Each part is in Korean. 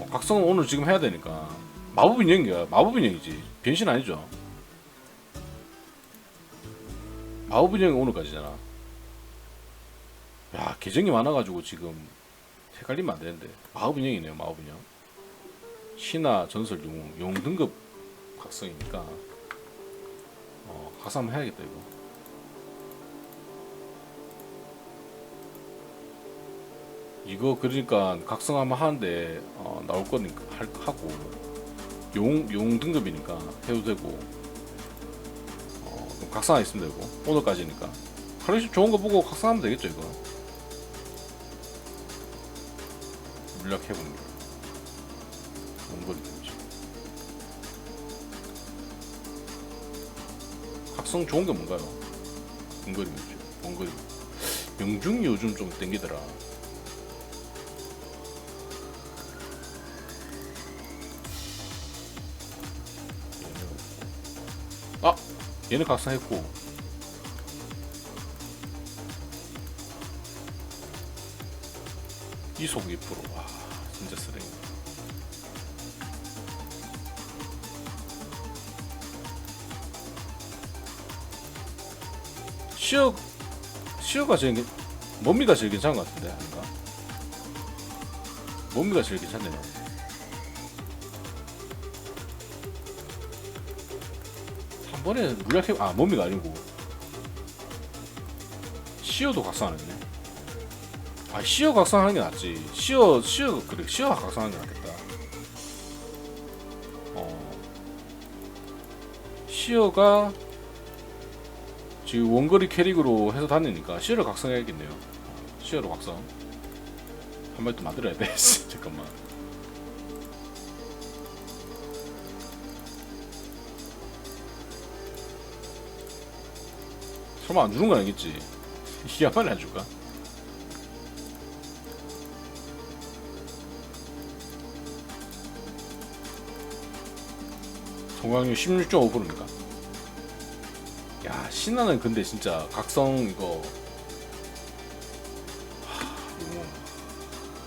어, 각성은 오늘 지금 해야 되니까. 마법 인형이야. 마법 인형이지. 변신 아니죠. 마법 인형이 오늘까지잖아. 야 계정이 많아가지고 지금 헷갈리면 안 되는데. 마법 인형이네요 마법 인형 신화 전설 영웅 영웅 등급 각성이니까. 어 각성 해야겠다 이거 이거 그러니까 각성하면 하는데 어, 나올 거니까 할, 하고. 용, 용 등급이니까 해도 되고. 어, 각성하 있으면 되고. 오늘까지니까. 하루씩 좋은 거 보고 각성하면 되겠죠 이거. 물약 해보는 거 원거리 각성 좋은 게 뭔가요? 원거리 데미지? 원거리 명중이 요즘 좀 땡기더라 얘는 각성했고 이속 2%와 진짜 쓰레기 시어 시어가 제일 괜- 몸미가 제일 괜찮은 것 같은데 아닌가? 몸미가 제일 괜찮네요. 한 번에 물약해 아 몸미가 아니고 시어도 각성하네. 아 시어 각성하는 게 낫지. 시어 시어 그래 시어 각성하는 게 낫겠다. 어 시어가 지금 원거리 캐릭으로 해서 다니니까 시어를 각성해야겠네요. 시어로 각성. 한 마리 또 만들어야 돼. 잠깐만. 설마 안 주는 건 아니겠지? 이야만 안 줄까? 성광률 16.5%입니까? 야 신나는 근데 진짜 각성 이거 하, 이거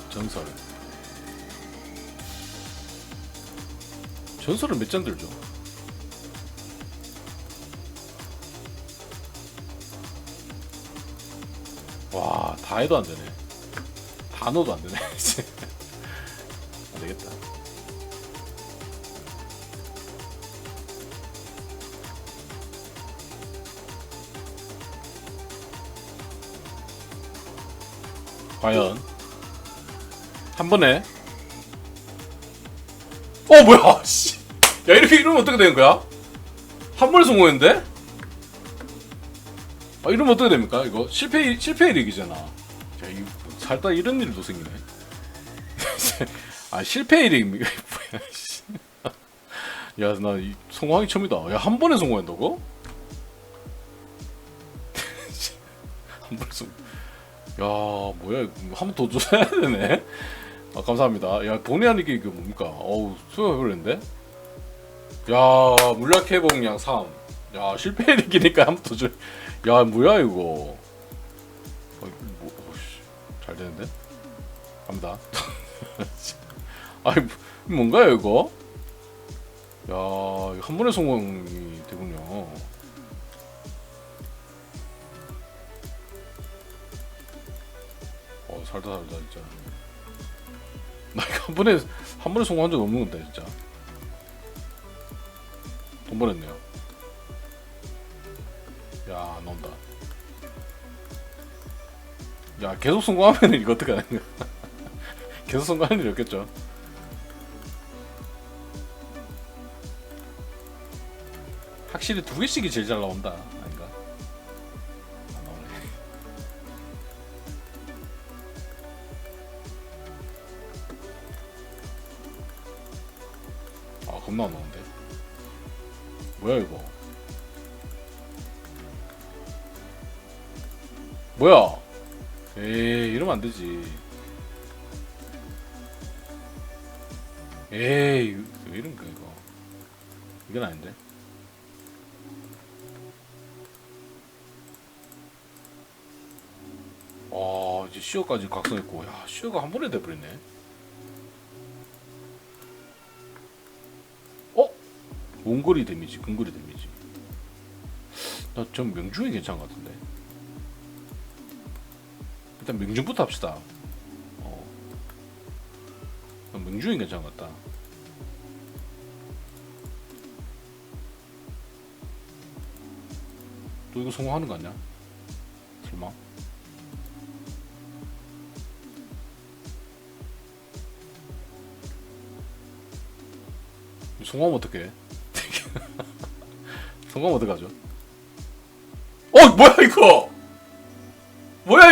전설 전설은 몇 장 들죠? 와, 다 해도 안 되네. 다 넣어도 안 되네. 안 되겠다. 과연 한 번에 어 뭐야 씨. 야 이렇게 이러면 어떻게 되는 거야? 한 번에 성공했는데? 아 이러면 어떻게 됩니까? 이거 실패 실패 일이잖아. 야 이, 살다 이런 일도 생기네. 아 실패 일입니까 뭐야 씨. 야나 이 성공하기 처음이다. 야 한 번에 성공한다고? 한 번에 성공. 야 뭐야 한 번더 줘야 되네. 아 감사합니다. 야 본의 아니게 이게 뭡니까? 어우 수고해버렸는데? 야 물약 회복량 3 야 실패 일이니까 한 번 더 줘. 야 뭐야 이거? 어, 뭐, 어, 씨. 잘 되는데? 갑니다. 아니 뭐- 뭔가요 이거? 야 한 번에 성공이 되군요. 어 살다 살다 진짜. 나 이거 한 번에 한 번에 성공한 적 없는 건데 진짜. 돈 벌었네요 야 나온다. 야 계속 성공하면 이거 어떻게 하는 거야 계속 성공하는 일이 없겠죠. 확실히 두 개씩이 제일 잘 나온다. 아닌가? 안아 겁나 안 나오는데? 뭐야 이거 뭐야? 에이 이러면 안 되지. 에이 왜 이런 거야 이거? 이건 아닌데. 와 이제 시어까지 각성했고 야 시어가 한 번에 돼버리네. 어? 원거리 데미지, 근거리 데미지. 나좀 명중이 괜찮은 것 같은데. 일단 명중부터 합시다. 어. 난 명중이 괜찮은 것 같다. 또 이거 성공하는 거 아니야? 설마? 성공하면 어떡해? 성공하면 어떡하죠? 어 뭐야 이거?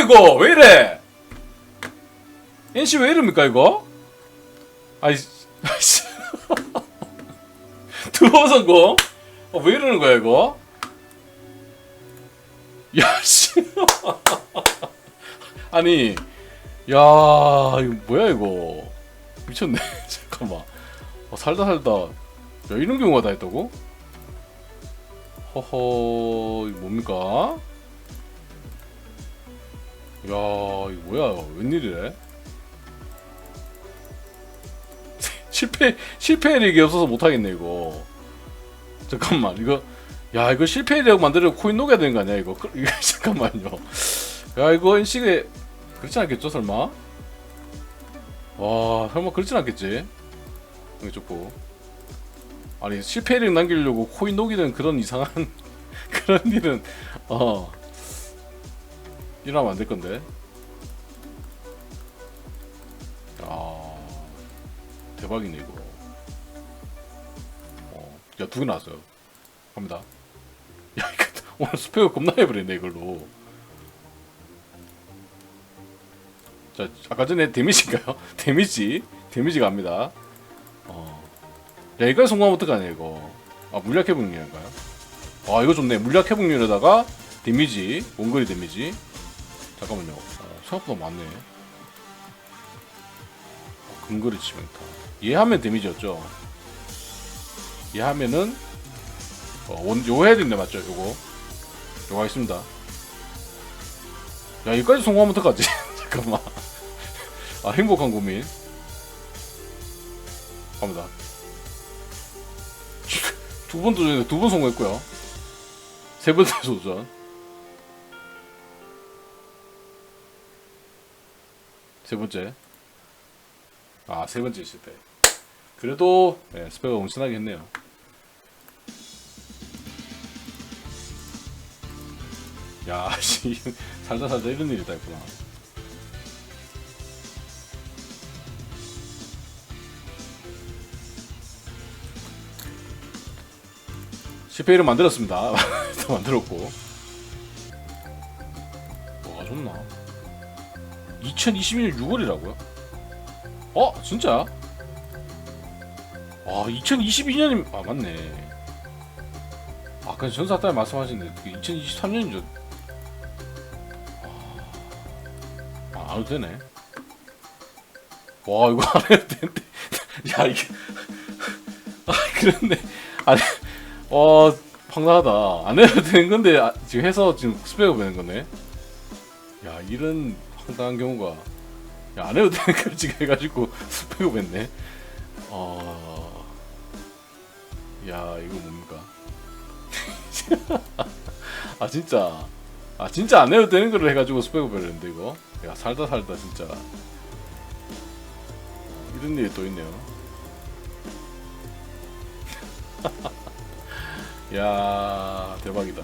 이거 왜 이래? NC 왜 이럽니까 이거? 아이 아이씨. 두번 성공? 어, 왜 이러는 거야 이거? 야 씨. 아니 야 이거 뭐야 이거 미쳤네 잠깐만 어, 살다 살다 야 이런 경우가 다 있다고? 허허 이거 뭡니까? 야 이거 뭐야? 웬일이래? 실패 실패 력이 없어서 못하겠네 이거. 잠깐만 이거 야 이거 실패 력 만들려고 코인 녹여야 되는 거 아니야 이거? 잠깐만요. 야 이거 인식에 그렇지 않겠죠 설마? 와 설마 그렇진 않겠지? 이거 좋고. 아니 실패 력 남기려고 코인 녹이는 그런 이상한 그런 일은 어 일어나면 안 될 건데. 야 대박이네 이거. 어, 야두 개 나왔어요. 갑니다. 야 이거 오늘 스페어 겁나 해버렸네 이걸로. 자 아까 전에 데미지인가요? 데미지? 데미지 갑니다. 어. 야 이거 성공하면 어떡하냐 이거. 아 물약 회복률인가요? 아 이거 좋네. 물약 회복률에다가 데미지 원거리 데미지 잠깐만요. 어, 생각보다 많네. 어, 근거리 치명타 얘 하면 데미지였죠. 얘 하면은 어, 원, 요거 해야 된다 맞죠? 요거. 요거 하겠습니다. 야 여기까지 성공하면 어떡하지? 잠깐만. 아 행복한 고민. 갑니다. 두 번 도전에 두번 성공했고요. 세 번째 도전 세 번째 아 세 번째 실패 그래도 네, 스페가 엄청나게 했네요 야, 씨, 살다 살다 이런 일이 다 있구나. 실패를 만들었습니다. 또 만들었고. 2021년 6월이라고요? 어? 진짜? 아, 2022년이, 아, 맞네. 아까 전사 딸 말씀하셨는데, 그게 2023년이죠. 아, 안 해도 되네. 와, 이거 안 해도 되는데. 야, 이게. 아, 그런데. 아니, 어, 황당하다. 안 해도 되는 건데, 아, 지금 해서 지금 스펙을 보는 거네. 야, 이런 황당한 경우가. 야, 안 해도 되는 걸 지금 해가지고 스펙을 냈네. 어. 야, 이거 뭡니까? 아, 진짜. 아 진짜 안 해도 되는 거를 해가지고 스펙을 버렸는데 이거 야 살다 살다 진짜 이런 일이 또 있네요 야 대박이다